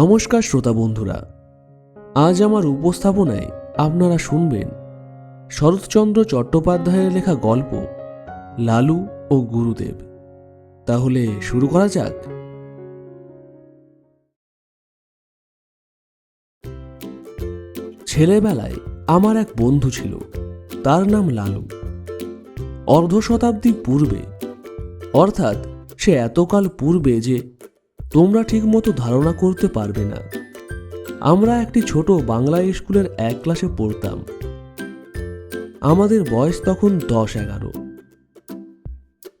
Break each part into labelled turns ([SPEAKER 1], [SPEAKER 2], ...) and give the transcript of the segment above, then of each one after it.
[SPEAKER 1] নমস্কার শ্রোতা বন্ধুরা। আজ আমার উপস্থাপনায় আপনারা শুনবেন শরৎচন্দ্র চট্টোপাধ্যায়ের লেখা গল্প লালু ও গুরুদেব। তাহলে শুরু করা যাক। ছেলেবেলায় আমার এক বন্ধু ছিল, তার নাম লালু। অর্ধ শতাব্দী পূর্বে, অর্থাৎ সে এতকাল পূর্বে যে তোমরা ঠিকমতো ধারণা করতে পারবে না। আমরা একটি ছোট বাংলা স্কুলের এক ক্লাসে পড়তাম। আমাদের বয়স তখন দশ এগারো।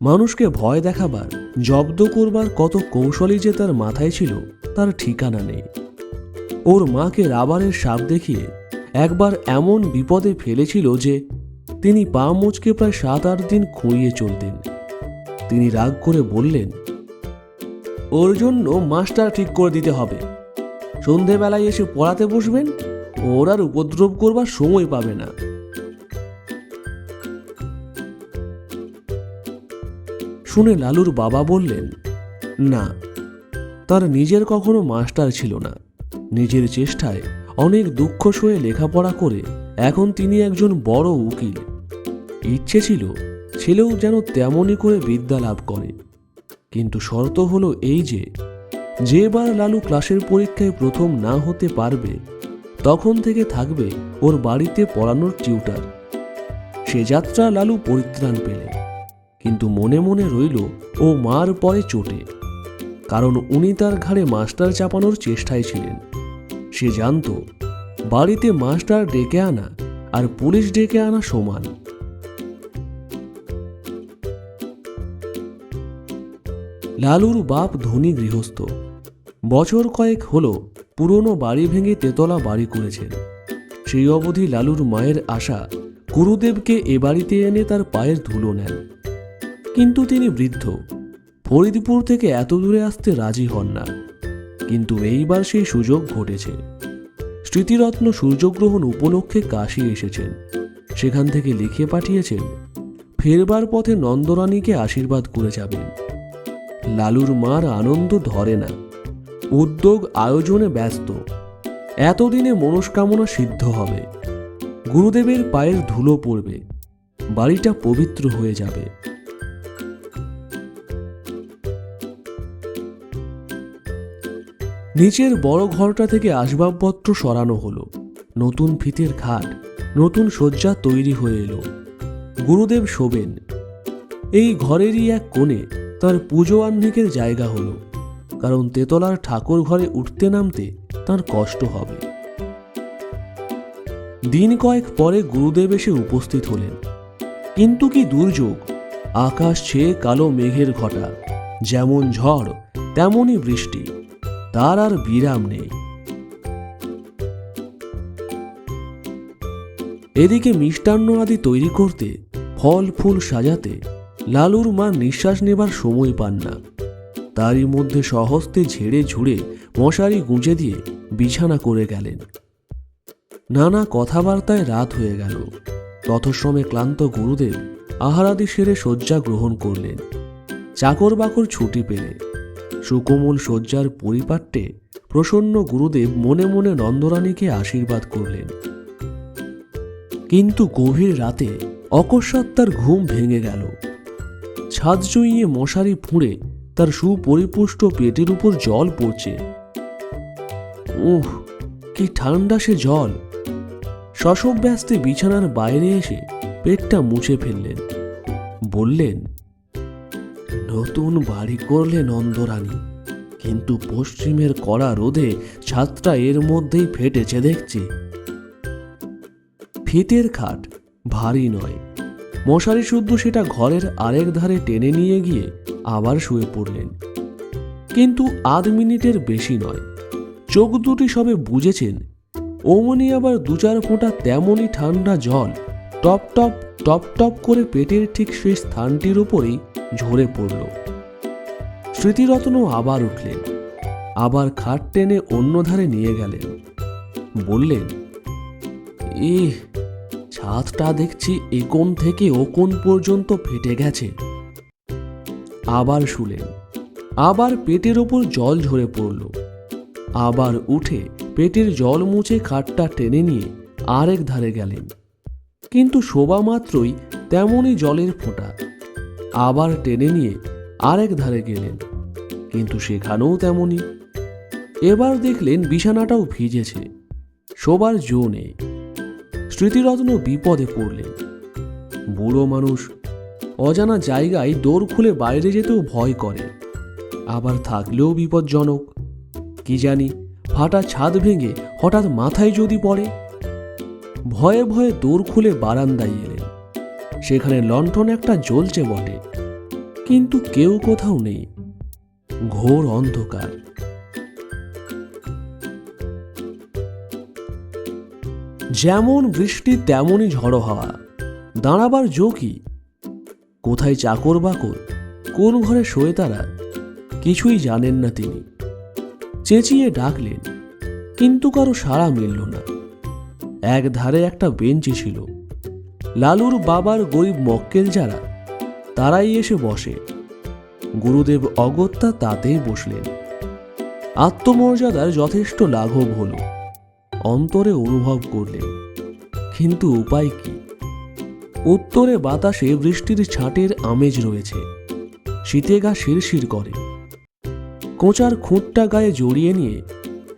[SPEAKER 1] মানুষকে ভয় দেখাবার, জব্দ করবার কত কৌশলই যে তার মাথায় ছিল, তার ঠিকানা নেই। ওর মাকে রাবারের সাপ দেখিয়ে একবার এমন বিপদে ফেলেছিল যে, তিনি পা মুচকে প্রায় সাত আট দিন খুঁড়িয়ে চলতেন। তিনি রাগ করে বললেন ওর জন্য মাস্টার ঠিক করে দিতে হবে। সন্ধেবেলায় এসে পড়াতে বসবেন, ওর আর উপদ্রব করবার সময় পাবে না। শুনে লালুর বাবা বললেন, না, তার নিজের কখনো মাস্টার ছিল না। নিজের চেষ্টায় অনেক দুঃখ সয়ে লেখাপড়া করে এখন তিনি একজন বড় উকিল। ইচ্ছে ছিল ছেলেও যেন তেমনই করে বিদ্যা লাভ করে। কিন্তু শর্ত হলো এই যে, যেবার লালু ক্লাসের পরীক্ষায় প্রথম না হতে পারবে, তখন থেকে থাকবে ওর বাড়িতে পড়ানোর টিউটার। সে যাত্রা লালু পরিত্রাণ পেলে, কিন্তু মনে মনে রইল ও মার পরে চোটে, কারণ উনি তার ঘাড়ে মাস্টার চাপানোর চেষ্টায় ছিলেন। সে জানত, বাড়িতে মাস্টার ডেকে আনা আর পুলিশ ডেকে আনা সমান। লালুর বাপ ধনী গৃহস্থ। বছর কয়েক হলো পুরনো বাড়ি ভেঙে তেতলা বাড়ি করেছেন। সেই অবধি লালুর মায়ের আশা, গুরুদেবকে এ বাড়িতে এনে তার পায়ের ধুলো নেন। কিন্তু তিনি বৃদ্ধ। ফরিদপুর থেকে এত দূরে আসতে রাজি হন না। কিন্তু এইবার সেই সুযোগ ঘটেছে। স্মৃতিরত্ন সূর্যগ্রহণ উপলক্ষে কাশি এসেছেন। সেখান থেকে লিখে পাঠিয়েছেন, ফেরবার পথে নন্দরানীকে আশীর্বাদ করে যাবেন। লালুর মার আনন্দ ধরে না। উদ্যোগ আয়োজনে ব্যস্ত। এতদিনে মনস্কামনা সিদ্ধ হবে। গুরুদেবের পায়ের ধুলো পড়বে। বাড়িটা পবিত্র হয়ে যাবে। নিচের বড় ঘরটা থেকে আসবাবপত্র সরানো হলো। নতুন ফিতের খাট, নতুন শয্যা তৈরি হয়ে এলো। গুরুদেব শোবেন। এই ঘরেরই এক কোণে তার পুজো আহ্নিকের জায়গা হলো, কারণ তেতলার ঠাকুর ঘরে উঠতে নামতে তার কষ্ট হবে। দিন কয়েক পরে গুরুদেব এসে উপস্থিত হলেন। কিন্তু কি দুর্যোগ? আকাশ ছেয়ে কালো মেঘের ঘটা, যেমন ঝড়, তেমনই বৃষ্টি। তার আর বিরাম নেই। এদিকে মিষ্টান্ন আদি তৈরি করতে, ফল ফুল সাজাতে লালুর মা নিঃশ্বাস নেবার সময় পান না। তারই মধ্যে সহস্তে ঝেড়ে ঝুড়ে মশারি গুঁজে দিয়ে বিছানা করে গেলেন। নানা কথাবার্তায় রাত হয়ে গেল। তথশ্রমে ক্লান্ত গুরুদেব আহারাদি সেরে শয্যা গ্রহণ করলেন। চাকর বাকর ছুটি পেলে। সুকোমল শয্যার পরিপাট্যে প্রসন্ন গুরুদেব মনে মনে নন্দরানীকে আশীর্বাদ করলেন। কিন্তু গভীর রাতে অকস্মাৎ তার ঘুম ভেঙে গেল। ছাদ চুইয়ে মশারি ফুঁড়ে তার সুপরিপুষ্ট পেটের উপর জল পড়ছে। উহ, কি ঠান্ডা সে জল। শশব ব্যস্তে বিছানার বাইরে এসে পেটটা মুছে ফেললেন। বললেন, নতুন বাড়ি করলে নন্দরানী, কিন্তু পশ্চিমের কড়া রোদে ছাদটা এর মধ্যেই ফেটেছে দেখছি। ফিতের খাট ভারী নয় মশারি শুদ্ধ সেটা ঘরের আরেক ধারে টেনে নিয়ে গিয়ে আবার শুয়ে পড়লেন। কিন্তু আধ মিনিটের বেশি নয়। চোখ দুটি সবে বুঝেছেন, অমনি আবার দু চার ফোঁটা তেমনই ঠান্ডা জল টপ টপ টপ টপ করে পেটের ঠিক সেই স্থানটির উপরেই ঝরে পড়ল। স্মৃতিরত্ন আবার উঠলেন, আবার খাট টেনে অন্য ধারে নিয়ে গেলেন। বললেন, ইহ ছাদটা দেখছি একোণ থেকে ওকোণ পর্যন্ত ফেটে গেছে। আবার শুলেন। আবার পেটের ওপর জল ঝরে পড়ল। আবার উঠে পেটের জল মুছে খাটটা টেনে নিয়ে আরেক ধারে গেলেন। কিন্তু শোভা মাত্রই তেমনই জলের ফোঁটা। আবার টেনে নিয়ে আরেক ধারে গেলেন। কিন্তু সেখানেও তেমনই। এবার দেখলেন বিছানাটাও ভিজেছে। শোবার জো নেই। স্মৃতিরত্ন বিপদে পড়লেন। বুড়ো মানুষ অজানা জায়গায় দৌড় খুলে বাইরে যেতেও ভয় করে। আবার থাকলেও বিপজ্জনক। কি জানি, ফাটা ছাদ ভেঙে হঠাৎ মাথায় যদি পড়ে। ভয়ে ভয়ে দৌড় খুলে বারান্দায় এলেন। সেখানে লণ্ঠন একটা জ্বলছে বটে। কিন্তু কেউ কোথাও নেই। ঘোর অন্ধকার। যেমন বৃষ্টি তেমনই ঝড়ো হাওয়া। দাঁড়াবার জো কি? কোথায় চাকর বাকর? কোন ঘরে শোয়ে তারা? কিছুই জানেন না তিনি। চেঁচিয়ে ডাকলেন, কিন্তু কারও সাড়া মিলল না। এক ধারে একটা বেঞ্চি ছিল। লালুর বাবার গরিব মক্কেল যারা, তারাই এসে বসে। গুরুদেব অগত্যা তাতেই বসলেন। আত্মমর্যাদার যথেষ্ট লাঘব হল। অন্তরে অনুভব করলেন। কিন্তু উপায় কি? উত্তরে বাতাসে বৃষ্টির ছাঁটের আমেজ রয়েছে। শীতে গা শিরশির করে। কোঁচার খুঁটটা গায়ে জড়িয়ে নিয়ে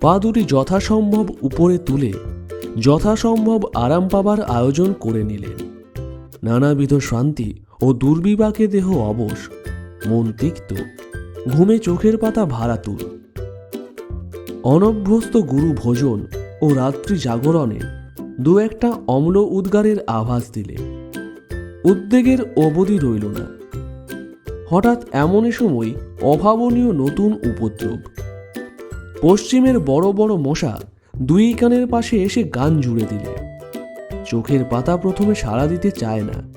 [SPEAKER 1] পা দুটি যথাসম্ভব উপরে তুলে যথাসম্ভব আরাম পাবার আয়োজন করে নিলেন। নানাবিধ শান্তি ও দুর্বিবাকে দেহ অবশ, মন তিক্ত, ঘুমে চোখের পাতা ভারাতুর। অনভ্যস্ত গুরু ভোজন ও রাত্রি জাগরণে দু একটা অম্ল উদ্গারের আভাস দিলে। উদ্বেগের অবধি রইল না। হঠাৎ এমনই সময় অভাবনীয় নতুন উপদ্রব। পশ্চিমের বড় বড় মশা দুই কানের পাশে এসে গান জুড়ে দিলে। চোখের পাতা প্রথমে সাড়া দিতে চায় না।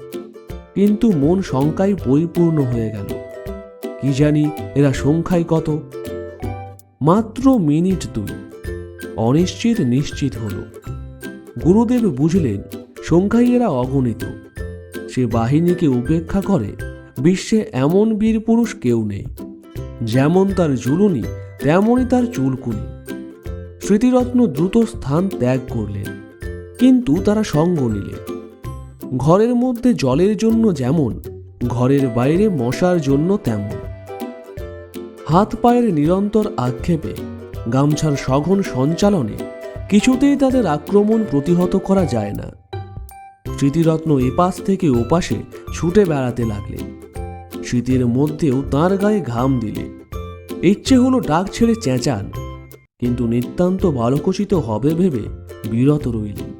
[SPEAKER 1] কিন্তু মন শঙ্কায় পরিপূর্ণ হয়ে গেল। কি জানি এরা সংখ্যায় কত? মাত্র মিনিট দুই। অনিশ্চিত নিশ্চিত হল। গুরুদেব বুঝলেন সংখ্যায় এরা অগণিত। সে বাহিনীকে উপেক্ষা করে, বিশ্বে এমন বীর পুরুষ কেউ নেই। যেমন তার জুলুনি তেমনই তার চুলকুনি। স্মৃতিরত্ন দ্রুত স্থান ত্যাগ করলেন, কিন্তু তারা সঙ্গ নিলেন। ঘরের মধ্যে জলের জন্য যেমন, ঘরের বাইরে মশার জন্য তেমন। হাত পায়ের নিরন্তর আক্ষেপে গামছার সঘন সঞ্চালনে কিছুতেই তাদের আক্রমণ প্রতিহত করা যায় না। স্মৃতিরত্ন এপাশ থেকে ওপাশে ছুটে বেড়াতে লাগলেন। শীতের মধ্যেও তার গায়ে ঘাম দিলে। ইচ্ছে হলো ডাক ছেড়ে চেঁচান, কিন্তু নিতান্ত বালকোচিত হবে ভেবে বিরত রইলেন।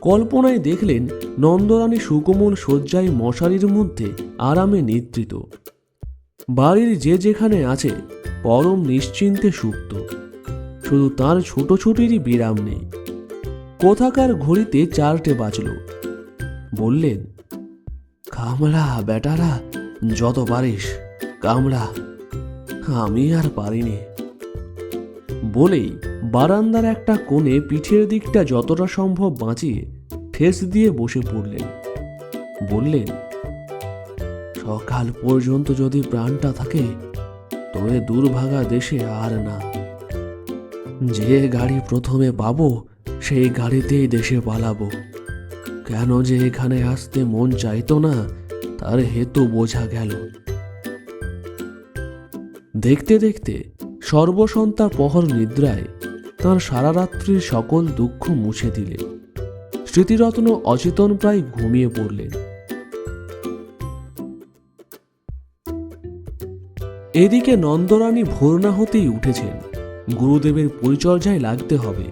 [SPEAKER 1] কল্পনায় দেখলেন নন্দরানী সুকোমল শয্যায় মশারির মধ্যে আরামে নিদ্রিত। বাড়ির যে যেখানে আছে, পরম নিশ্চিন্তে সুপ্ত। শুধু তার ছোট ছোটিরই বিরাম নেই। কোথাকার ঘড়িতে চারটে বাজল। বললেন কামড়া বেটারা যত পারিস কামড়া আমি আর পারিনি। বলেই বারান্দার একটা কোণে পিঠের দিকটা যতটা সম্ভব বাঁচিয়ে ঠেস দিয়ে বসে পড়লেন। বললেন সকাল পর্যন্ত যদি প্রাণটা থাকে, তবে দুর্ভাগা দেশে আর না। যে গাড়ি প্রথমে পাবো, সেই গাড়িতেই দেশে পালাবো। কেন যে এখানে আসতে মন চাইতো না, তার হেতু বোঝা গেল। দেখতে দেখতে সর্বসন্তা পহর নিদ্রায় তার সারা রাত্রির সকল দুঃখ মুছে দিলে। স্মৃতিরত্ন অচেতন প্রায় ঘুমিয়ে পড়লেন। এদিকে নন্দরানী ভোর না হতেই উঠেছেন। গুরুদেবের পরিচর্যায় লাগতে হবে।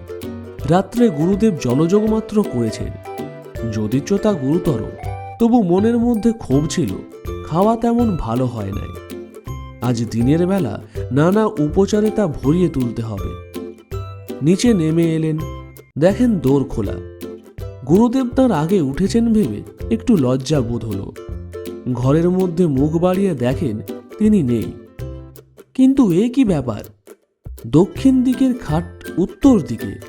[SPEAKER 1] রাত্রে গুরুদেব জনযোগ মাত্র করেছেন। যদিচ তা গুরুতর, তবু মনের মধ্যে ক্ষোভ ছিল, খাওয়া তেমন ভালো হয় নাই। আজ দিনের বেলা নানা উপচারে তা ভরিয়ে তুলতে হবে। নিচে নেমে এলেন, দেখেন দোর খোলা। গুরুদেব তাঁর আগে উঠেছেন ভেবে একটু লজ্জা বোধ হলো। ঘরের মধ্যে মুখ বাড়িয়ে দেখেন তিনি নেই। কিন্তু এ কি ব্যাপার? দক্ষিণ দিকের খাট উত্তর দিকে।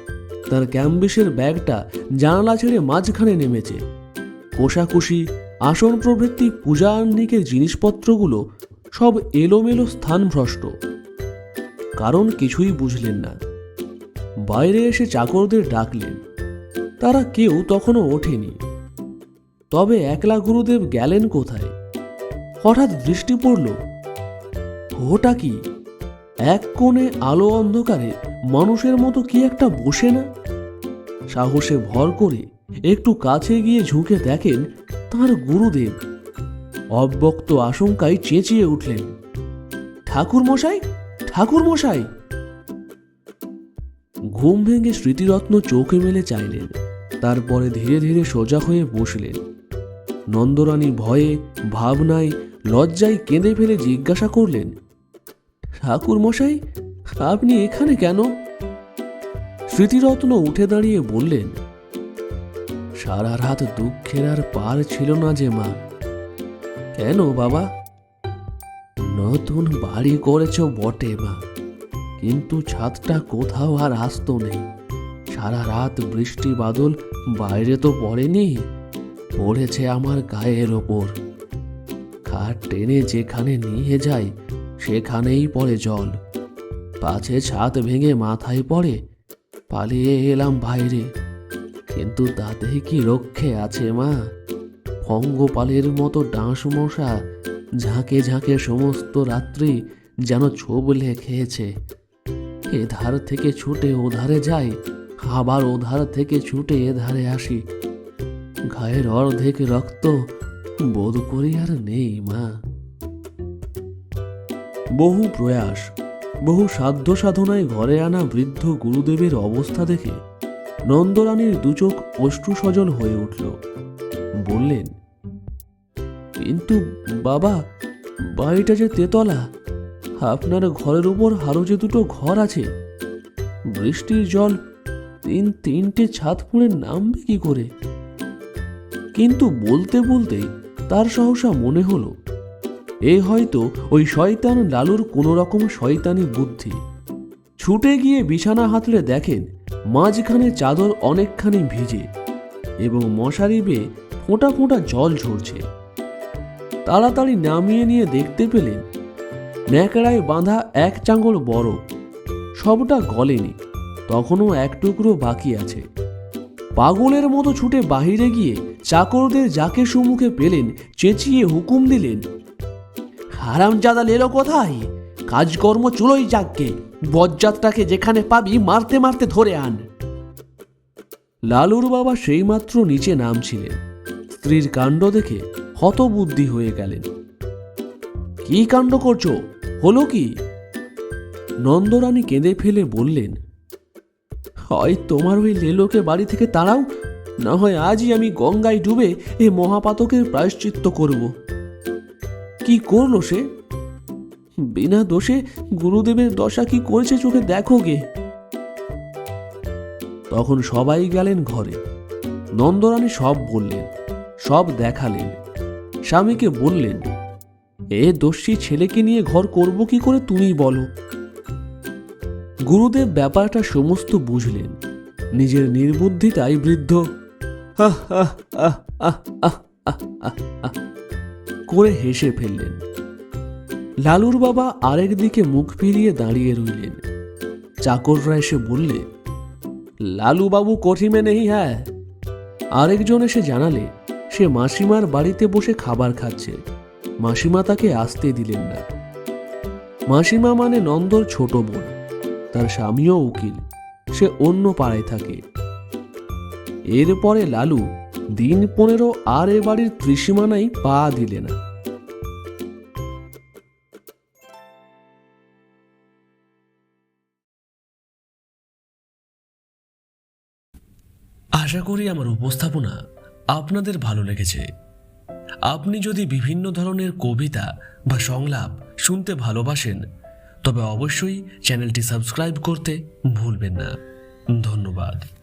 [SPEAKER 1] তার ক্যাম্বিসের ব্যাগটা জানালা ছেড়ে মাঝখানে নেমেছে। কোষাকুষি, আসন প্রভৃতি, পূজা আহ্নিকের জিনিসপত্রগুলো সব এলোমেলো স্থানভ্রষ্ট কারণ কিছুই বুঝলেন না। বাইরে এসে চাকরদের ডাকলেন। তারা কেউ তখনও ওঠেনি। তবে একলা গুরুদেব গেলেন কোথায়? হঠাৎ দৃষ্টি পড়ল ওটা কি? এক কোণে আলো অন্ধকারে মানুষের মতো কি একটা বসে না? সাহসে ভর করে একটু কাছে গিয়ে ঝুঁকে দেখেন তার গুরুদেব। অব্যক্ত আশঙ্কায় চেঁচিয়ে উঠলেন ঠাকুর মশাই ঠাকুর মশাই ঘুম ভেঙে স্মৃতিরত্ন চোখে মেলে চাইলেন, তারপরে ধীরে ধীরে সোজা হয়ে বসলেন। নন্দরানী ভয়ে, ভাবনায়, লজ্জায় কেঁদে ফেলে জিজ্ঞাসা করলেন ঠাকুর মশাই আপনি এখানে কেন? স্মৃতিরত্ন উঠে দাঁড়িয়ে বললেন সারা রাত দুঃখের আর পার ছিল না যে মা। কেন বাবা? নতুন বাড়ি করেছ বটে মা, কিন্তু ছাদটা কোথাও আর আসতো নেই। সারা রাত বৃষ্টি বাদল, বাইরে তো পড়েনি, পড়েছে আমার গায়ের ওপর। খাট টেনে যেখানে নিয়ে যায় সেখানেই পড়ে জল। পাছে ছাদ ভেঙে মাথায় পড়ে, পালিয়ে এলাম বাইরে কিন্তু তাতে কি রক্ষে আছে মা? পঙ্গপালের মতো ডাঁশ মশা, ঝাঁকে ঝাঁকে সমস্ত রাত্রি যেন ছোবলে খেয়েছে। এধার থেকে ছুটে ওধারে যাই, আবার ওধার থেকে ছুটে এধারে আসি। গায়ের অর্ধেক রক্ত বোধ করি আর নেই মা। বহু প্রয়াস, বহু সাধ্য সাধনায় ঘরে আনা বৃদ্ধ গুরুদেবের অবস্থা দেখে নন্দরানীর দুচোখ অষ্টু সজল হয়ে উঠল। বললেন, কিন্তু বাবা, বাড়িটা যে তেতলা, আপনার ঘরের উপর আরও যে দুটো ঘর আছে, বৃষ্টির জল তিন তিনটে ছাদ ফুঁড়ে নামবে কি করে? কিন্তু বলতে বলতে তার সহসা মনে হলো এ হয়তো ওই শয়তান লালুর কোনো রকম শয়তানি বুদ্ধি। ছুটে গিয়ে বিছানা হাতড়ে দেখেন মাঝখানে চাদর অনেকখানি ভিজে এবং মশারি বেয়ে ফোঁটা ফোঁটা জল ঝরছে। তাড়াতাড়ি নামিয়ে নিয়ে দেখতে পেলেন ন্যাকড়ায় বাঁধা এক চাঙ্গল বড়। সবটা গলেনি, তখনও এক টুকরো বাকি আছে। পাগলের মতো ছুটে বাহিরে গিয়ে চাকরদের যাকে সুমুখে পেলেন, চেঁচিয়ে হুকুম দিলেন হারামজাদা লেলো কোথায়? কাজকর্ম চুলোই যাককে বজ্জাতটাকে যেখানে পাবি মারতে মারতে ধরে আন। লালুর বাবা সেইমাত্র নিচে নামছিলেন। স্ত্রীর কাণ্ড দেখে হতবুদ্ধি হয়ে গেলেন। কি কাণ্ড করছ? হলো কি? নন্দরানী কেঁদে ফেলে বললেন, হয় তোমার ওই লেলোকে বাড়ি থেকে তাড়াও। না হয় আজই আমি গঙ্গায় ডুবে এ মহাপাতকের প্রায়শ্চিত্ত করব। কি করল সে? বিনা দোষে গুরুদেবের দশা কি করেছে চোখে দেখো গে। তখন সবাই গেলেন ঘরে। নন্দরানী সব বললেন, সব দেখালেন। স্বামীকে বললেন, এ দোষী ছেলেকে নিয়ে ঘর করব কি করে তুমি বলো? গুরুদেব ব্যাপারটা সমস্ত বুঝলেন। নিজের নির্বুদ্ধিতাই বৃদ্ধ। আহ আহ আহ আহ আহ আহ আহ। করে হেসে ফেললেন। লালুর বাবা আরেক দিকে মুখ ফিরিয়ে দাঁড়িয়ে রইলেন। চাকররা এসে বললে, লালু বাবু কোঠি মে নেই হ্যাঁ? আরেকজন এসে জানালে, সে মাসিমার বাড়িতে বসে খাবার খাচ্ছে। মাসিমা তাকে আসতে দিলেন না। মাসিমা মানে নন্দর ছোট বোন। তার স্বামীও উকিল। সে অন্য পাড়ায় থাকে। এরপরে লালু দিন পনেরো আর এ বাড়ির ত্রিসীমানায় পা দিলে না আশা করি আমার উপস্থাপনা আপনাদের ভালো লেগেছে। আপনি যদি বিভিন্ন ধরনের কবিতা বা সংলাপ শুনতে ভালোবাসেন, তবে অবশ্যই চ্যানেলটি সাবস্ক্রাইব করতে ভুলবেন না। ধন্যবাদ।